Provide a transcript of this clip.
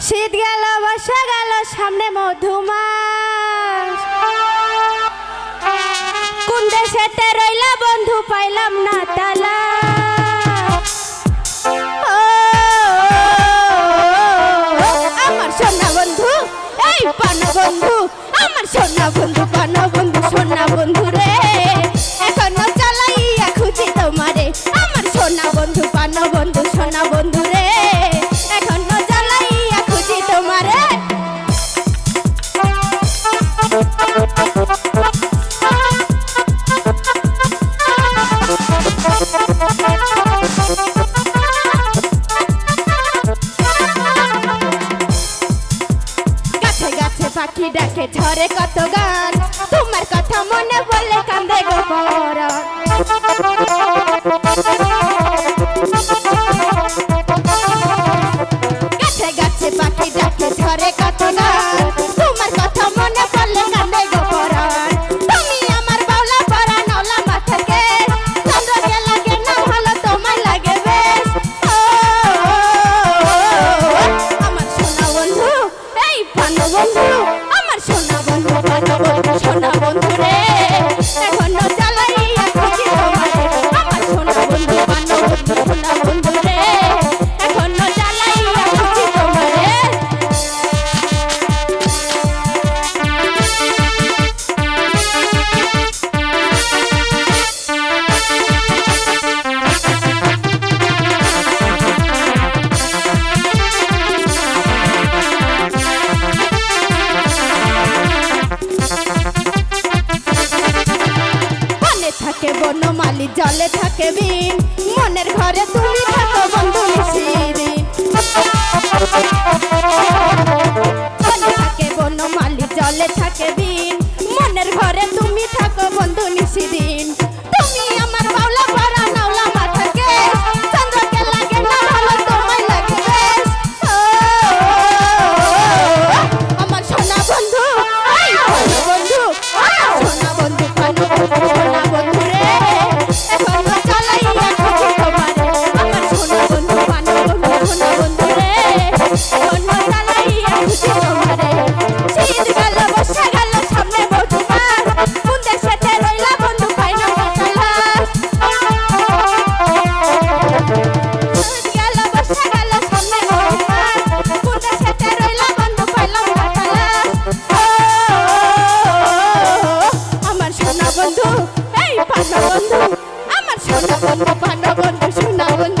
শীত গেল, বর্ষা গেল, সামনে মধুমাস। কোন দেশেতে রইলা বন্ধু পাইলাম না তালা। আমার সোনা বন্ধু বন্ধু, আমার সোনা বন্ধু, পানা বন্ধু, সোনা বন্ধু রে। পাখি ডাকে, ঝরে কত গান তোমার কথা মনে বলে কান্দে গো। গাছে গাছে পাখি ডাকে, ঝরে কত গান তোমার কথা মনে পড়লে কান্দে গো পরাণ। তুমি আমার বাউলা পরাণ ওলা মাথাকে চন্দ্রকে লাগে আমার সোনা বন্ধু সোনা বন্ধু। জলে থাকে বিন মনের ঘরে তুমি থাকো বন্ধু মিশি বন্ধু এই পান্ডা বন্ধু আমার সোনা বন্ধু পান্ডা বন্ধু সোনা বন্ধু।